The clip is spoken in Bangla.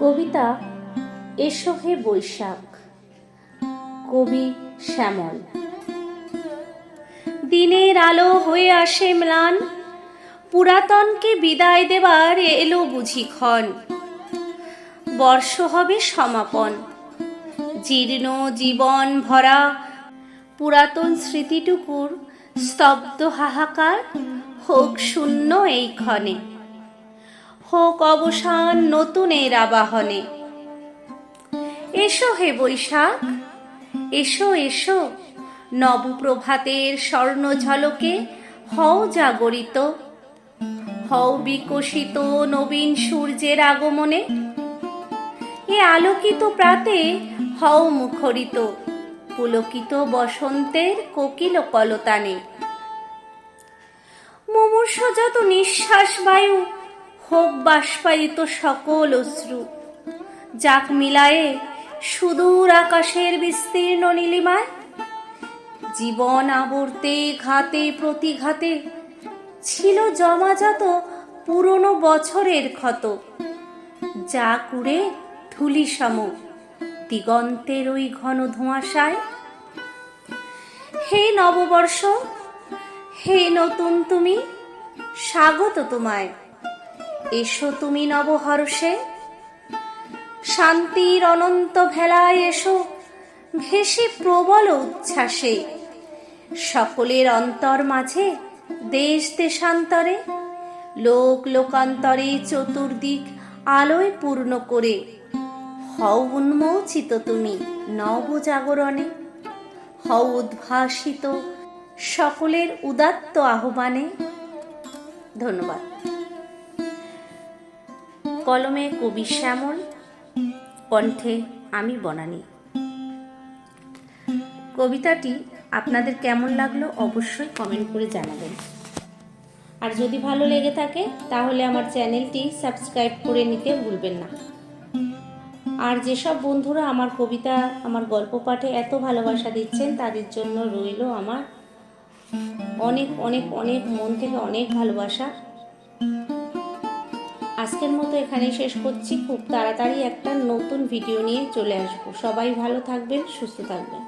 কবিতা এসো হে বৈশাখ। কবি শ্যামল। দিনের আলো হয়ে আসে ম্লান, পুরাতনকে বিদায় দেবার এলো বুঝি ক্ষণ। বর্ষ হবে সমাপন, জীর্ণ জীবন ভরা, পুরাতন স্মৃতিটুকুর স্তব্ধ হাহাকার হোক শূন্য এই ক্ষণে। হোক অবসান নতুনের আবাহনে। এসো হে বৈশাখ, এসো এসো, নবপ্রভাতের স্বর্ণ ঝলকে হও জাগরিত, হও বিকশিত নবীন সূর্যের আগমনে। এ আলোকিত প্রাতে হও মুখরিত, পুলকিত বসন্তের কোকিল কলতানে। মুমূর্ষ যত নিঃশ্বাস বায়ু হোক বাষ্পায়িত সকল অশ্রু। যাক মিলায়ে, সুদূর আকাশের বিস্তীর্ণ নীলিমায়, জীবন আবর্তে, ঘাতে, প্রতিঘাতে, ছিল জমাজাত পুরনো বছরের ক্ষত। যা কুড়ে ধুলি সম দিগন্তের ওই ঘন ধোঁয়াশায়। হে নববর্ষ, হে নতুন তুমি, স্বাগত তোমায়। এসো তুমি নবহর্ষে। শান্তির অনন্ত ভেলায় এসো, ভেসে প্রবল উচ্ছ্বাসে। সকলের অন্তর মাঝে, দেশ দেশান্তরে, লোক লোকান্তরে চতুর্দিক আলোয় পূর্ণ করে। হও উন্মোচিত তুমি নবজাগরণে হও উদ্ভাসিত সকলের উদাত্ত আহ্বানে। ধন্যবাদ। কলমে কবি শ্যামল, কণ্ঠে আমি বনানি। কবিতাটি আপনাদের কেমন লাগল অবশ্যই কমেন্ট করে জানাবেন। আর যদি ভালো লেগে থাকে, তাহলে আমার চ্যানেলটি সাবস্ক্রাইব করে নিতে ভুলবেন না। আর যেসব বন্ধুরা আমার কবিতা, আমার গল্প পাঠে এত ভালোবাসা দিচ্ছেন, তাদের জন্য রইল আমার অনেক অনেক অনেক মন থেকে অনেক ভালোবাসা। আজকের মতো এখানেই শেষ করছি। খুব তাড়াতাড়ি একটা নতুন ভিডিও নিয়ে চলে আসব। সবাই ভালো থাকবেন, সুস্থ থাকবেন।